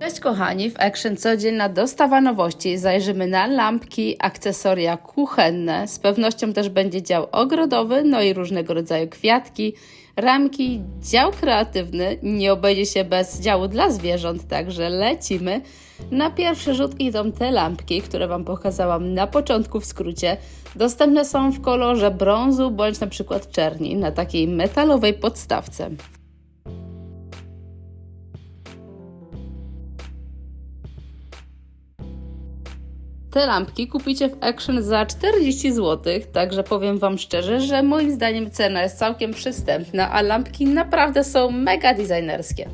Cześć kochani, w Action codzienna dostawa nowości. Zajrzymy na lampki, akcesoria kuchenne. Z pewnością też będzie dział ogrodowy, no i różnego rodzaju kwiatki, ramki, dział kreatywny. Nie obejdzie się bez działu dla zwierząt, także lecimy. Na pierwszy rzut idą te lampki, które Wam pokazałam na początku w skrócie. Dostępne są w kolorze brązu bądź na przykład czerni na takiej metalowej podstawce. Te lampki kupicie w Action za 40 zł, także powiem Wam szczerze, że moim zdaniem cena jest całkiem przystępna, a lampki naprawdę są mega designerskie.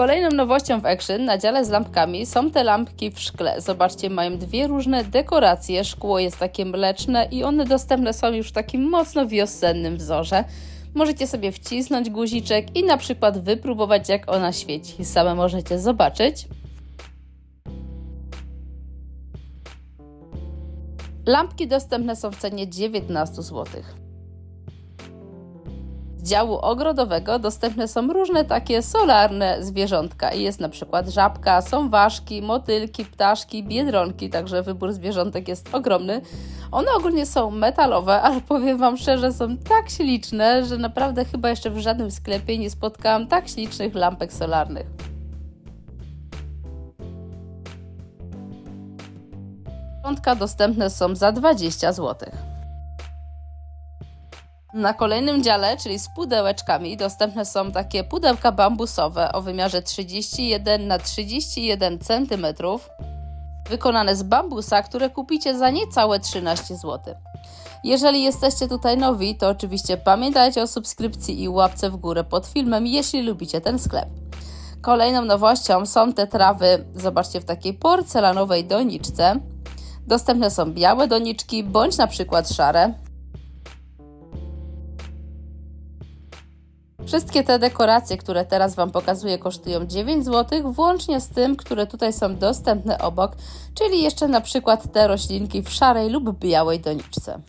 Kolejną nowością w Action na dziale z lampkami są te lampki w szkle. Zobaczcie, mają dwie różne dekoracje. Szkło jest takie mleczne i one dostępne są już w takim mocno wiosennym wzorze. Możecie sobie wcisnąć guziczek i na przykład wypróbować jak ona świeci. Same możecie zobaczyć. Lampki dostępne są w cenie 19 zł. Działu ogrodowego dostępne są różne takie solarne zwierzątka. Jest na przykład żabka, są ważki, motylki, ptaszki, biedronki, także wybór zwierzątek jest ogromny. One ogólnie są metalowe, ale powiem Wam szczerze, są tak śliczne, że naprawdę chyba jeszcze w żadnym sklepie nie spotkałam tak ślicznych lampek solarnych. Zwierzątka dostępne są za 20 zł. Na kolejnym dziale, czyli z pudełeczkami, dostępne są takie pudełka bambusowe o wymiarze 31 na 31 cm, wykonane z bambusa, które kupicie za niecałe 13 zł. Jeżeli jesteście tutaj nowi, to oczywiście pamiętajcie o subskrypcji i łapce w górę pod filmem, jeśli lubicie ten sklep. Kolejną nowością są te trawy, zobaczcie, w takiej porcelanowej doniczce. Dostępne są białe doniczki, bądź na przykład szare. Wszystkie te dekoracje, które teraz Wam pokazuję, kosztują 9 zł, włącznie z tym, które tutaj są dostępne obok, czyli jeszcze na przykład te roślinki w szarej lub białej doniczce.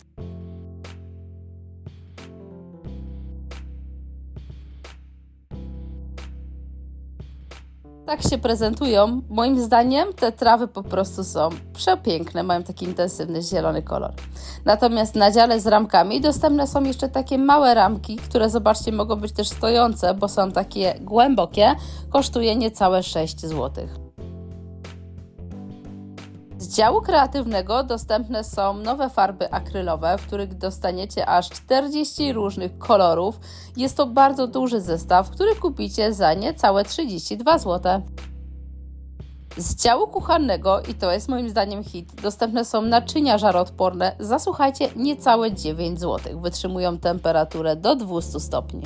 Tak się prezentują. Moim zdaniem te trawy po prostu są przepiękne, mają taki intensywny zielony kolor. Natomiast na dziale z ramkami dostępne są jeszcze takie małe ramki, które zobaczcie mogą być też stojące, bo są takie głębokie. Kosztuje niecałe 6 zł. Z działu kreatywnego dostępne są nowe farby akrylowe, w których dostaniecie aż 40 różnych kolorów. Jest to bardzo duży zestaw, który kupicie za niecałe 32 zł. Z działu kuchennego, i to jest moim zdaniem hit, dostępne są naczynia żaroodporne za słuchajcie niecałe 9 zł. Wytrzymują temperaturę do 200 stopni.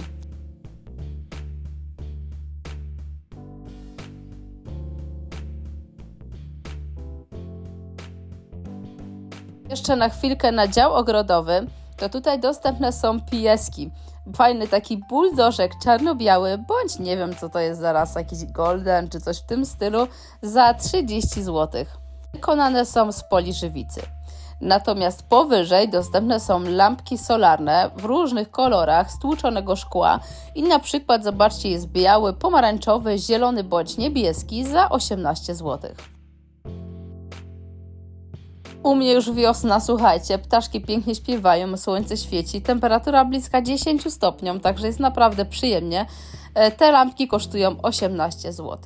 Jeszcze na chwilkę na dział ogrodowy, to tutaj dostępne są pieski. Fajny taki buldożek czarno-biały, bądź nie wiem co to jest za rasa, jakiś golden czy coś w tym stylu, za 30 zł. Wykonane są z poliżywicy. Natomiast powyżej dostępne są lampki solarne w różnych kolorach stłuczonego szkła i na przykład zobaczcie jest biały, pomarańczowy, zielony bądź niebieski za 18 zł. U mnie już wiosna, słuchajcie, ptaszki pięknie śpiewają, słońce świeci, temperatura bliska 10 stopniom, także jest naprawdę przyjemnie. E, Te lampki kosztują 18 zł.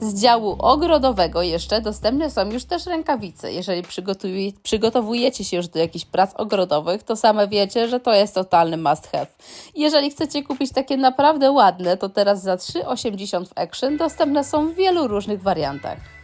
Z działu ogrodowego jeszcze dostępne są już też rękawice. Jeżeli przygotowujecie się już do jakichś prac ogrodowych, to same wiecie, że to jest totalny must have. Jeżeli chcecie kupić takie naprawdę ładne, to teraz za 3,80 w Action dostępne są w wielu różnych wariantach.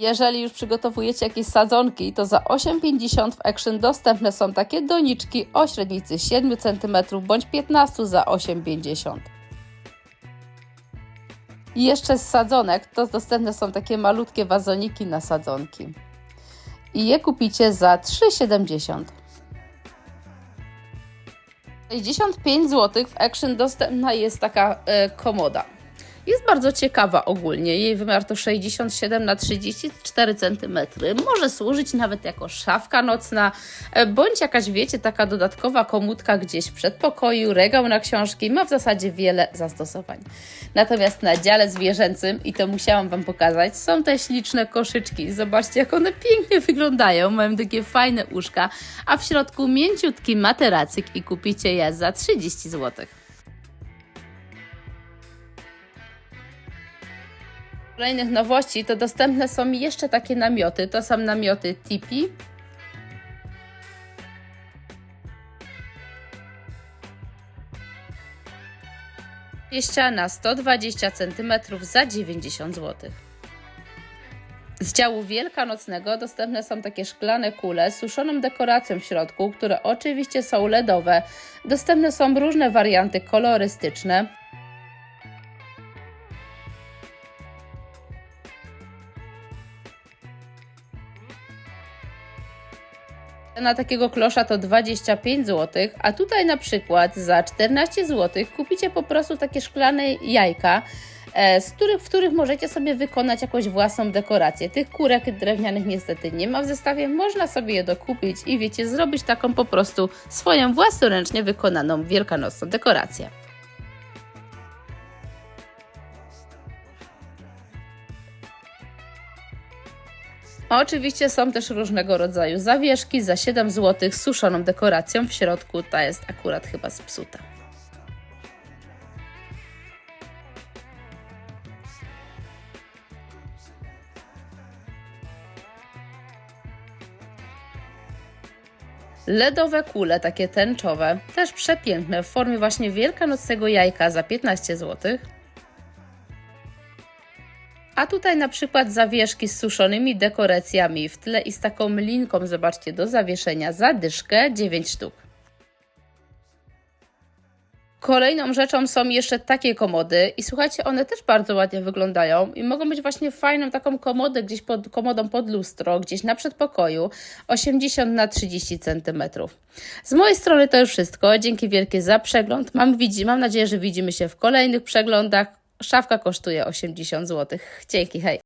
Jeżeli już przygotowujecie jakieś sadzonki, to za 8,50 w Action dostępne są takie doniczki o średnicy 7 cm bądź 15 za 8,50 i jeszcze z sadzonek, to dostępne są takie malutkie wazoniki na sadzonki. I je kupicie za 3,70. 65 zł w Action dostępna jest taka y, komoda. Jest bardzo ciekawa ogólnie. Jej wymiar to 67 na 34 cm. Może służyć nawet jako szafka nocna, e, bądź jakaś, wiecie, taka dodatkowa komódka gdzieś w przedpokoju, regał na książki. Ma w zasadzie wiele zastosowań. Natomiast na dziale zwierzęcym, i to musiałam Wam pokazać, są te śliczne koszyczki. Zobaczcie, jak one pięknie wyglądają. Mają takie fajne uszka, a w środku mięciutki materacyk i kupicie je za 30 zł. Kolejnych nowości to dostępne są jeszcze takie namioty. To są namioty Tipi. na 120 cm za 90 zł. Z działu wielkanocnego dostępne są takie szklane kule z suszoną dekoracją w środku, które oczywiście są LEDowe. Dostępne są różne warianty kolorystyczne. Cena takiego klosza to 25 zł, a tutaj na przykład za 14 zł kupicie po prostu takie szklane jajka, e, z których, w których możecie sobie wykonać jakąś własną dekorację. Tych kurek drewnianych niestety nie ma w zestawie, można sobie je dokupić i wiecie, zrobić taką po prostu swoją własnoręcznie wykonaną wielkanocną dekorację. A oczywiście są też różnego rodzaju zawieszki za 7 zł z suszoną dekoracją w środku. Ta jest akurat chyba zepsuta. LEDowe kule, takie tęczowe, też przepiękne, w formie właśnie wielkanocnego jajka za 15 zł. A tutaj na przykład zawieszki z suszonymi dekoracjami w tle i z taką linką, zobaczcie, do zawieszenia za dyszkę 9 sztuk. Kolejną rzeczą są jeszcze takie komody i słuchajcie, one też bardzo ładnie wyglądają i mogą być właśnie fajną taką komodę gdzieś pod komodą pod lustro, gdzieś na przedpokoju 80 na 30 cm. Z mojej strony to już wszystko. Dzięki wielkie za przegląd. Mam, widzi, mam nadzieję, że widzimy się w kolejnych przeglądach. Szafka kosztuje 80 zł. Dzięki, hej!